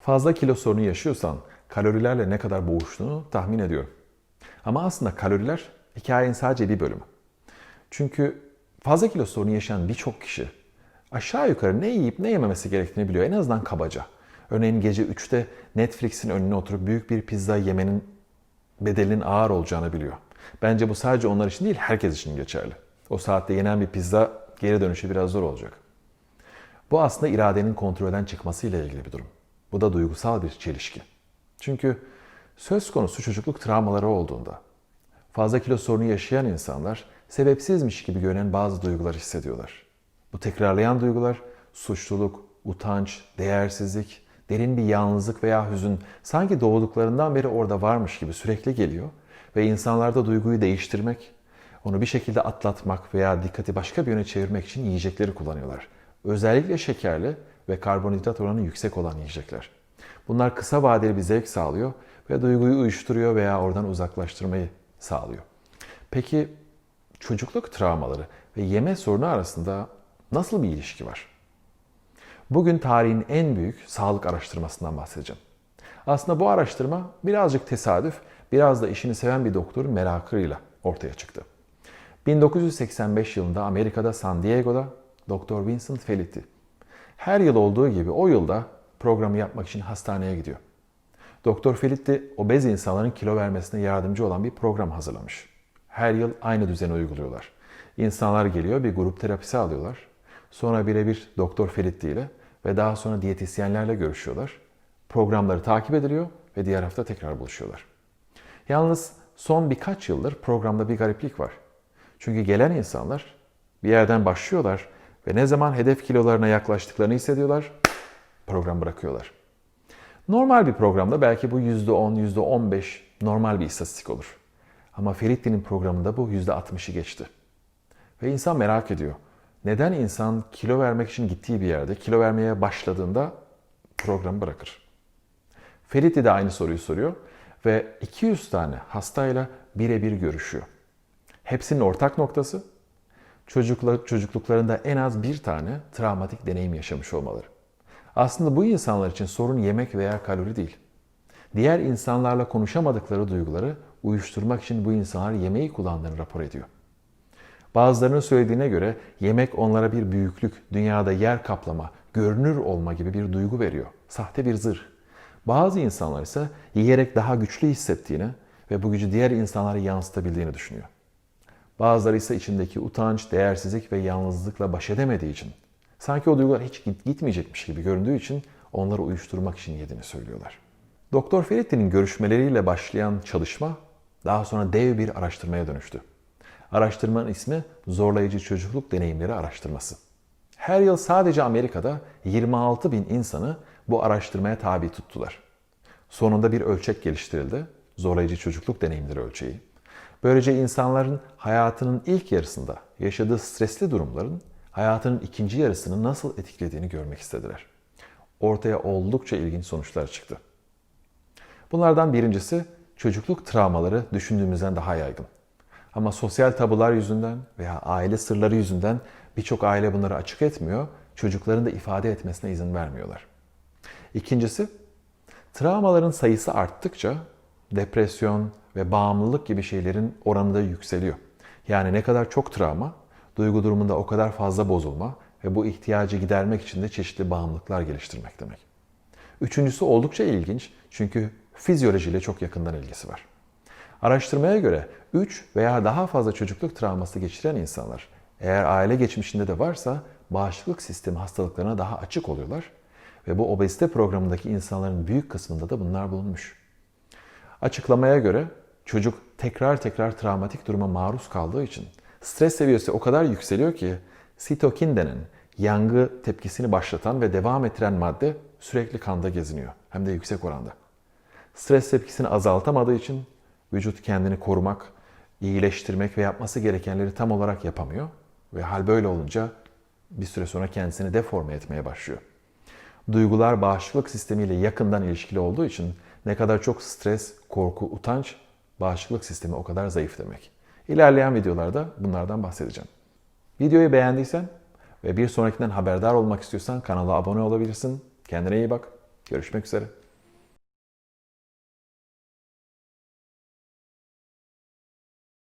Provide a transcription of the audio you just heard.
Fazla kilo sorunu yaşıyorsan kalorilerle ne kadar boğuştuğunu tahmin ediyorum. Ama aslında kaloriler hikayenin sadece bir bölümü. Çünkü fazla kilo sorunu yaşayan birçok kişi aşağı yukarı ne yiyip ne yememesi gerektiğini biliyor. En azından kabaca. Örneğin gece 3'te Netflix'in önüne oturup büyük bir pizza yemenin bedelinin ağır olacağını biliyor. Bence bu sadece onlar için değil herkes için geçerli. O saatte yenen bir pizza geri dönüşü biraz zor olacak. Bu aslında iradenin kontrolden çıkmasıyla ilgili bir durum. Bu da duygusal bir çelişki. Çünkü söz konusu çocukluk travmaları olduğunda fazla kilo sorunu yaşayan insanlar sebepsizmiş gibi görünen bazı duygular hissediyorlar. Bu tekrarlayan duygular suçluluk, utanç, değersizlik, derin bir yalnızlık veya hüzün sanki doğduklarından beri orada varmış gibi sürekli geliyor ve insanlarda duyguyu değiştirmek, onu bir şekilde atlatmak veya dikkati başka bir yöne çevirmek için yiyecekleri kullanıyorlar. Özellikle şekerli ve karbonhidrat oranı yüksek olan yiyecekler. Bunlar kısa vadeli bir zevk sağlıyor ve duyguyu uyuşturuyor veya oradan uzaklaştırmayı sağlıyor. Peki çocukluk travmaları ve yeme sorunu arasında nasıl bir ilişki var? Bugün tarihin en büyük sağlık araştırmasından bahsedeceğim. Aslında bu araştırma birazcık tesadüf, biraz da işini seven bir doktorun merakıyla ortaya çıktı. 1985 yılında Amerika'da San Diego'da Dr. Vincent Felitti her yıl olduğu gibi o yılda programı yapmak için hastaneye gidiyor. Doktor Felitti obez insanların kilo vermesine yardımcı olan bir program hazırlamış. Her yıl aynı düzeni uyguluyorlar. İnsanlar geliyor bir grup terapisi alıyorlar. Sonra birebir Doktor Felitti ile ve daha sonra diyetisyenlerle görüşüyorlar. Programları takip ediliyor ve diğer hafta tekrar buluşuyorlar. Yalnız son birkaç yıldır programda bir gariplik var. Çünkü gelen insanlar bir yerden başlıyorlar ve ne zaman hedef kilolarına yaklaştıklarını hissediyorlar, program bırakıyorlar. Normal bir programda belki bu %10, %15 normal bir istatistik olur. Ama Feritti'nin programında bu %60'ı geçti. Ve insan merak ediyor. Neden insan kilo vermek için gittiği bir yerde kilo vermeye başladığında programı bırakır? Feritti de aynı soruyu soruyor ve 200 tane hastayla birebir görüşüyor. Hepsinin ortak noktası çocukla, çocukluklarında en az bir tane travmatik deneyim yaşamış olmaları. Aslında bu insanlar için sorun yemek veya kalori değil. Diğer insanlarla konuşamadıkları duyguları uyuşturmak için bu insanlar yemeği kullandığını rapor ediyor. Bazılarının söylediğine göre yemek onlara bir büyüklük, dünyada yer kaplama, görünür olma gibi bir duygu veriyor. Sahte bir zırh. Bazı insanlar ise yiyerek daha güçlü hissettiğini ve bu gücü diğer insanlara yansıtabildiğini düşünüyor. Bazıları ise içindeki utanç, değersizlik ve yalnızlıkla baş edemediği için, sanki o duygular hiç gitmeyecekmiş gibi göründüğü için onları uyuşturmak için yediğini söylüyorlar. Doktor Feritti'nin görüşmeleriyle başlayan çalışma daha sonra dev bir araştırmaya dönüştü. Araştırmanın ismi Zorlayıcı Çocukluk Deneyimleri Araştırması. Her yıl sadece Amerika'da 26 bin insanı bu araştırmaya tabi tuttular. Sonunda bir ölçek geliştirildi. Zorlayıcı çocukluk deneyimleri ölçeği. Böylece insanların hayatının ilk yarısında yaşadığı stresli durumların hayatının ikinci yarısını nasıl etkilediğini görmek istediler. Ortaya oldukça ilginç sonuçlar çıktı. Bunlardan birincisi çocukluk travmaları düşündüğümüzden daha yaygın. Ama sosyal tabular yüzünden veya aile sırları yüzünden birçok aile bunları açık etmiyor, çocukların da ifade etmesine izin vermiyorlar. İkincisi, travmaların sayısı arttıkça depresyon ve bağımlılık gibi şeylerin oranı da yükseliyor. Yani ne kadar çok travma, duygu durumunda o kadar fazla bozulma ve bu ihtiyacı gidermek için de çeşitli bağımlılıklar geliştirmek demek. Üçüncüsü oldukça ilginç çünkü fizyolojiyle çok yakından ilgisi var. Araştırmaya göre 3 veya daha fazla çocukluk travması geçiren insanlar eğer aile geçmişinde de varsa bağışıklık sistemi hastalıklarına daha açık oluyorlar ve bu obezite programındaki insanların büyük kısmında da bunlar bulunmuş. Açıklamaya göre çocuk tekrar tekrar travmatik duruma maruz kaldığı için stres seviyesi o kadar yükseliyor ki sitokin denen yangı tepkisini başlatan ve devam ettiren madde sürekli kanda geziniyor. Hem de yüksek oranda. Stres tepkisini azaltamadığı için vücut kendini korumak, iyileştirmek ve yapması gerekenleri tam olarak yapamıyor. Ve hal böyle olunca bir süre sonra kendisini deforme etmeye başlıyor. Duygular bağışıklık sistemiyle yakından ilişkili olduğu için ne kadar çok stres, korku, utanç, bağışıklık sistemi o kadar zayıf demek. İlerleyen videolarda bunlardan bahsedeceğim. Videoyu beğendiysen ve bir sonrakinden haberdar olmak istiyorsan kanala abone olabilirsin. Kendine iyi bak. Görüşmek üzere.